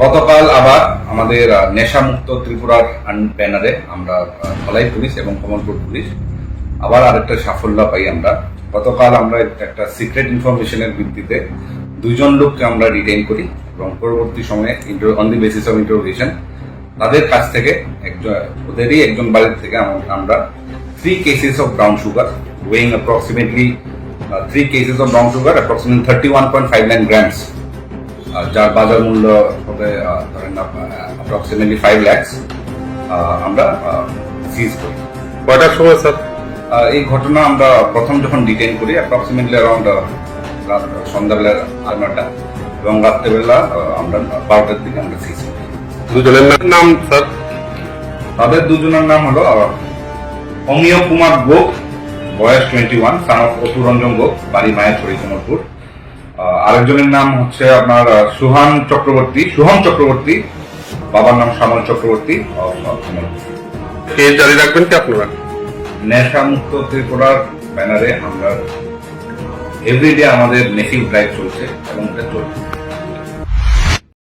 গতকাল আবার আমাদের নেশামুক্ত ত্রিপুরার ব্যানারে আমরা ধলাই পুলিশ এবং কমলপুর পুলিশ আবার আরেকটা সাফল্য পাই আমরা। গতকাল আমরা একটা সিক্রেট ইনফরমেশনের ভিত্তিতে দুজন লোককে আমরা ডিটেইন করি এবং পরবর্তী সময়ে on the basis of interrogation তাদের কাছ থেকে একজন, ওদেরই একজন বাড়ির থেকে আম- আমরা three cases of brown sugar weighing approximately three cases of brown sugar approximately thirty one point five nine grams যার বাজার মূল্য হবে ধরেন অ্যাপ্রক্সিমেটলি ফাইভ ল্যাক্স আমরা সিজ করি। কয়টার সময় স্যার? এই ঘটনা আমরা প্রথম যখন ডিটেইন করি অ্যাপ্রক্সিমেটলি অ্যারাউন্ড সন্ধ্যাবেলা আট নটা এবং রাত্রেবেলা আমরা বারোটার দিকে আমরা সিজ করি। দুজনের নাম স্যার? তাদের দুজনের নাম হলো অমিয় কুমার গোপ বয়স twenty one son of Aturanjan Gope বাড়ি মায়াছড়ি কোমরপুর আহ, আরেকজনের নাম হচ্ছে আপনার সুহান চক্রবর্তী সুহান চক্রবর্তী। বাবার নাম শ্যামল চক্রবর্তী। জারি রাখবেন কি আপনারা? নেশা মুক্ত ত্রিপুরার ব্যানারে আমরা এভরিডে আমাদের মেকিং ড্রাইভ চলছে এবং এটা চলছে।